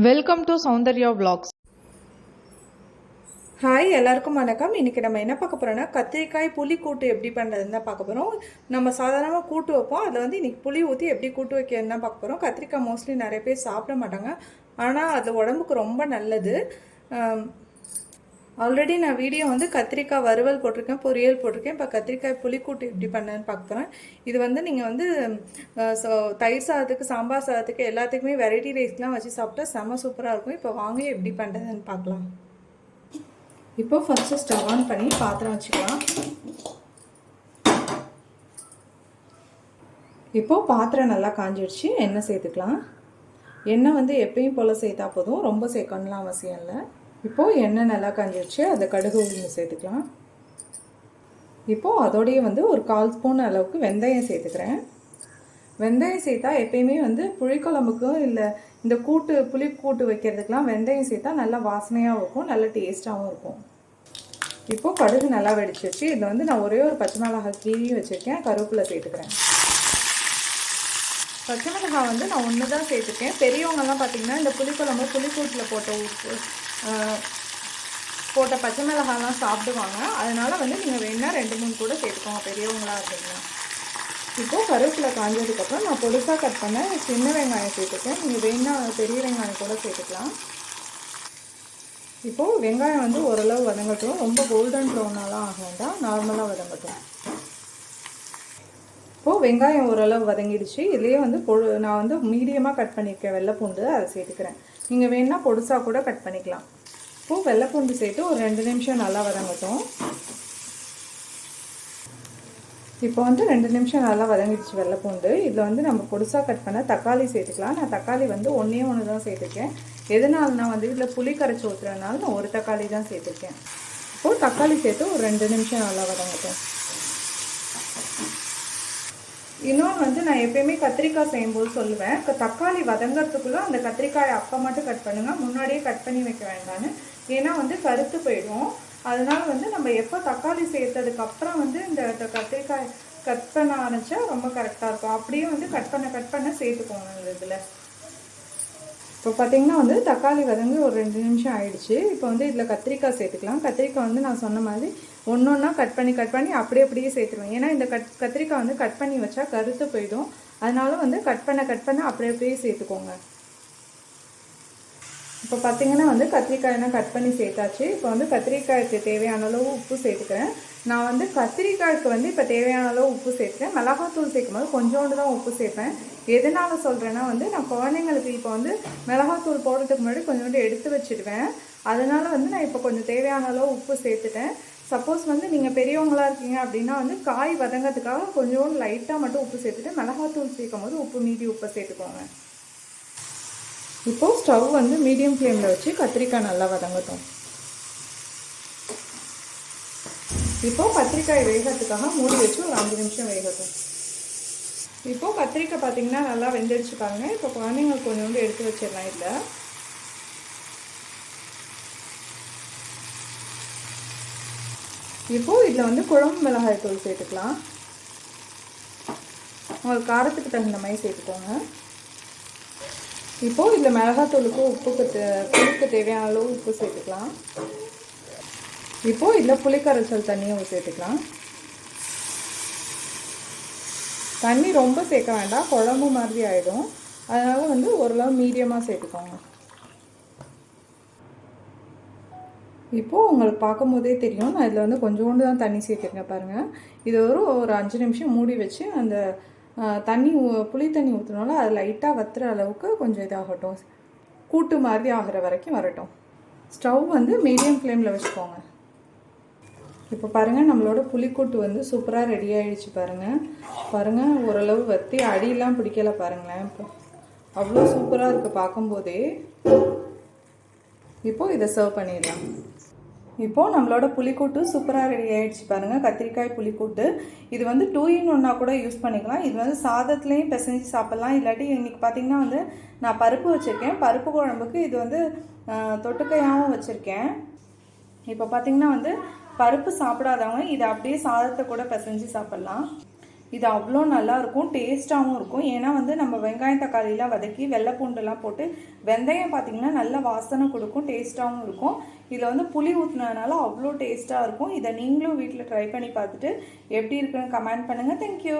Welcome to Soundarya vlogs. Hi எல்லாருக்கும் வணக்கம். இன்றைக்கி நம்ம என்ன பார்க்க போகிறோம்னா கத்திரிக்காய் புளி கூட்டு எப்படி பண்ணுறதுன்னு தான் பார்க்க போகிறோம் நம்ம சாதாரணமாக கூட்டு வைப்போம். அதில் வந்து இன்றைக்கி புளி ஊற்றி எப்படி கூட்டு வைக்கிறதுன்னு தான் பார்க்க போகிறோம் கத்திரிக்காய் மோஸ்ட்லி நிறைய பேர் சாப்பிட மாட்டாங்க. ஆனால் அது உடம்புக்கு ரொம்ப நல்லது. ஆல்ரெடி நான் வீடியோ வந்து கத்திரிக்காய் வறுவல் போட்டிருக்கேன் பொரியல் போட்டிருக்கேன். இப்போ கத்திரிக்காய் புளிக்கூட்டு எப்படி பண்ணேன்னு பார்க்குறேன். இது வந்து நீங்கள் வந்து அஹ், தயிர் சாதத்துக்கு சாம்பார் சாதத்துக்கு எல்லாத்துக்குமே வெரைட்டி ரைஸ்லாம் வச்சு சாப்பிட்டா செம்ம சூப்பராக இருக்கும். இப்போ வாங்க எப்படி பண்ணுறதுன்னு பார்க்கலாம். இப்போ ஃபஸ்ட்டு ஸ்டவ் ஆன் பண்ணி பாத்திரம் வச்சுக்கலாம். இப்போது பாத்திரம் நல்லா காஞ்சிடுச்சு எண்ணெய் சேர்த்துக்கலாம். எண்ணெய் வந்து எப்பயும் போல் சேர்த்தா போதும். ரொம்ப சேர்க்கணும்லாம் அவசியம் இல்லை. இப்போது எண்ணெய் நல்லா காஞ்சிடுச்சு அதை கடுகு உளுந்து சேர்த்துக்கலாம். இப்போது அதோடையே வந்து ஒரு கால் ஸ்பூன் அளவுக்கு வெந்தயம் சேர்த்துக்கிறேன். வெந்தயம் சேர்த்தா எப்பயுமே வந்து புளிக்குழம்புக்கும் இல்லை இந்த கூட்டு புளி கூட்டு வைக்கிறதுக்கெலாம் வெந்தயம் சேர்த்தா நல்லா வாசனையாகவும் இருக்கும் நல்ல டேஸ்ட்டாகவும் இருக்கும். இப்போது கடுகு நல்லா வெடிச்சிருச்சு இதில் வந்து நான் ஒரே ஒரு பச்சை மிளகாய் கீரி வச்சுருக்கேன் கருவேப்பிலை சேர்த்துக்கிறேன். பச்சை மிளகாய் வந்து நான் ஒன்று தான் சேர்த்துருக்கேன். பெரியவங்கெல்லாம் பார்த்தீங்கன்னா இந்த புளிக்குழம்பு புளிக்கூட்டில் போட்ட உப்பு போட்ட பச்சை மிளகாலாம் சாப்பிடுவாங்க. அதனால் வந்து நீங்கள் வேணால் ரெண்டு மூணு கூட சேர்த்துக்கோங்க பெரியவங்களா அப்படின்னா இப்போது கருவேப்பிலை காஞ்சதுக்கப்புறம் நான் பொடுசாக கட் பண்ண சின்ன வெங்காயம் சேர்த்துக்கேன் நீங்கள் வேணால் பெரிய வெங்காயம் கூட சேர்த்துக்கலாம். இப்போது வெங்காயம் வந்து ஓரளவு வதங்கட்டும். ரொம்ப கோல்டன் ப்ரௌனாலாம் ஆக வேண்டாம். நார்மலாக வதங்கட்டும். இப்போது வெங்காயம் ஓரளவு வதங்கிடுச்சு. இதுலேயே வந்து பொழு நான் வந்து மீடியமாக கட் பண்ணியிருக்கேன் வெள்ளைப்பூண்டு அதை சேர்த்துக்கிறேன். நீங்கள் வேணால் பொடுசாக கூட கட் பண்ணிக்கலாம். இப்போது வெள்ளைப்பூண்டு சேர்த்து ஒரு ரெண்டு நிமிஷம் நல்லா வதங்கட்டும். இப்போ வந்து ரெண்டு நிமிஷம் நல்லா வதங்கிடுச்சு வெள்ளைப்பூண்டு இதில் வந்து நம்ம பொடுசாக கட் பண்ண தக்காளி சேர்த்துக்கலாம். நான் தக்காளி வந்து ஒன்றே ஒன்று தான் சேர்த்துருக்கேன். எதனால்னா வந்து இதில் புளி கரைச்சி ஊற்றுறதுனால நான் ஒரு தக்காளி தான் சேர்த்துருக்கேன். இப்போது தக்காளி சேர்த்து ஒரு ரெண்டு நிமிஷம் நல்லா வதங்கட்டும். இன்னொன்று வந்து நான் எப்பயுமே கத்திரிக்காய் செய்யும்போது சொல்லுவேன். இப்போ தக்காளி வதங்கிறதுக்குள்ளே அந்த கத்திரிக்காயை அப்போ மட்டும் கட் பண்ணுங்கள் முன்னாடியே கட் பண்ணி வைக்க வேண்டாம்னு. ஏன்னா வந்து கருத்து போயிடும். அதனால் வந்து நம்ம எப்போ தக்காளி சேர்த்ததுக்கப்புறம் வந்து இந்த கத்திரிக்காய் கட் பண்ண ஆரம்பித்தா ரொம்ப கரெக்டாக இருக்கும். அப்படியே வந்து கட் பண்ண கட் பண்ண சேர்த்துக்கோங்க இந்த இதில். இப்போ பார்த்தீங்கன்னா வந்து தக்காளி வதங்கி ஒரு ரெண்டு நிமிஷம் ஆயிடுச்சு. இப்போ வந்து இதில் கத்திரிக்காய் சேர்த்துக்கலாம். கத்திரிக்காய் வந்து நான் சொன்ன மாதிரி ஒன்று ஒன்றா கட் பண்ணி கட் பண்ணி அப்படியே அப்படியே சேர்த்துருவேன். ஏன்னா இந்த கட் கத்திரிக்காய் வந்து கட் பண்ணி வச்சா கருத்து போயிடும். அதனால வந்து கட் பண்ண கட் பண்ண அப்படியே அப்படியே சேர்த்துக்கோங்க. இப்போ பார்த்தீங்கன்னா வந்து கத்திரிக்காயெல்லாம் கட் பண்ணி சேர்த்தாச்சு. இப்போ வந்து கத்திரிக்காய்க்கு தேவையான அளவு உப்பு சேர்த்துக்கிறேன். நான் வந்து கத்திரிக்காய்க்கு வந்து இப்போ தேவையான அளவு உப்பு சேர்த்துக்கிறேன். மிளகாத்தூள் சேர்க்கும் போது கொஞ்சோண்டு தான் உப்பு சேர்ப்பேன். எதனால் சொல்கிறேன்னா வந்து நான் குழந்தைங்களுக்கு இப்போ வந்து மிளகாத்தூள் போடுறதுக்கு முன்னாடி கொஞ்சோண்டு எடுத்து வச்சிடுவேன். அதனால் வந்து நான் இப்போ கொஞ்சம் தேவையான அளவு உப்பு சேர்த்துட்டேன். சப்போஸ் வந்து நீங்கள் பெரியவங்களா இருக்கீங்க அப்படின்னா வந்து காய் வதங்கிறதுக்காக கொஞ்சோண்டு லைட்டாக மட்டும் உப்பு சேர்த்துட்டு மிளகாத்தூள் சேர்க்கும் போது உப்பு மீதி உப்பை சேர்த்துக்கோங்க. இப்போது ஸ்டவ் வந்து மீடியம் ஃப்ளேமில் வச்சு கத்திரிக்காய் நல்லா வதங்கட்டும். இப்போது கத்திரிக்காய் வேகிறதுக்காக மூடி வச்சு ஒரு அஞ்சு நிமிஷம் வேகட்டும். இப்போது கத்திரிக்காய் பார்த்தீங்கன்னா நல்லா வெந்துடுச்சு பாருங்கள் இப்போ குழந்தைங்களுக்கு கொஞ்சோண்டு எடுத்து வச்சிடலாம் இதில். இப்போது இதில் வந்து குழம்பு மிளகாய் தூள் சேர்த்துக்கலாம். உங்களுக்கு காரத்துக்கு தகுந்த மாதிரி சேர்த்துக்கோங்க. இப்போது இதில் மிளகாத்தூளுக்கும் உப்புக்கு புளிக்கு தேவையான அளவு உப்பு சேர்த்துக்கலாம். இப்போது இதில் புளிக்கரைச்சல் தண்ணியும் சேர்த்துக்கலாம். தண்ணி ரொம்ப சேர்க்க வேண்டாம் குழம்பு மாதிரி ஆகிடும் அதனால் வந்து ஓரளவு மீடியமாக சேர்த்துக்கோங்க. இப்போது உங்களுக்கு பார்க்கும்போதே தெரியும். நான் இதில் வந்து கொஞ்சோண்டு தான் தண்ணி சேர்த்துருக்கேன் பாருங்கள் இது ஒரு ஒரு அஞ்சு நிமிஷம் மூடி வச்சு அந்த தண்ணி ஊ- புளி தண்ணி ஊற்றுனால அது லைட்டாக வத்துற அளவுக்கு கொஞ்சம் இதாகட்டும். கூட்டு மாதிரி ஆகிற வரைக்கும் வரட்டும். ஸ்டவ் வந்து மீடியம் ஃப்ளேமில் வச்சுக்கோங்க. இப்போ பாருங்கள் நம்மளோட புளிக்கூட்டு வந்து சூப்பராக ரெடி ஆகிடுச்சு பாருங்கள் பாருங்கள் ஓரளவு வத்தி அடியெல்லாம் பிடிக்கல பாருங்களேன். இப்போ அவ்வளோ சூப்பராக இருக்குது பார்க்கும்போதே. இப்போது இதை சர்வ் பண்ணிடலாம். இப்போது நம்மளோட புளிக்கூட்டு சூப்பராக ரெடி ஆகிடுச்சு பாருங்கள் கத்திரிக்காய் புளிக்கூட்டு. இது வந்து டூ இன் ஒன்னாக கூட யூஸ் பண்ணிக்கலாம். இது வந்து சாதத்துலேயும் பிசைஞ்சு சாப்பிட்லாம். இல்லாட்டி இன்றைக்கி பார்த்தீங்கன்னா வந்து நான் பருப்பு வச்சுருக்கேன். பருப்பு குழம்புக்கு இது வந்து தொட்டுக்கையாகவும் வச்சுருக்கேன். இப்போ பார்த்தீங்கன்னா வந்து பருப்பு சாப்பிடாதவங்க இதை அப்படியே சாதத்தை கூட பிசைஞ்சு சாப்பிட்லாம். இது அவ்வளோ நல்லாயிருக்கும் டேஸ்ட்டாகவும் இருக்கும். ஏன்னா வந்து நம்ம வெங்காயம் தக்காளிலாம் வதக்கி வெள்ளை பூண்டுலாம் போட்டு வெந்தயம் பார்த்தீங்கன்னா நல்ல வாசனை கொடுக்கும் டேஸ்ட்டாகவும் இருக்கும். இதில் வந்து புளி ஊற்றுனதுனால அவ்வளோ டேஸ்ட்டாக இருக்கும். இதை நீங்களும் வீட்டில் ட்ரை பண்ணி பார்த்துட்டு எப்படி இருக்குன்னு கமெண்ட் பண்ணுங்கள் தேங்க்யூ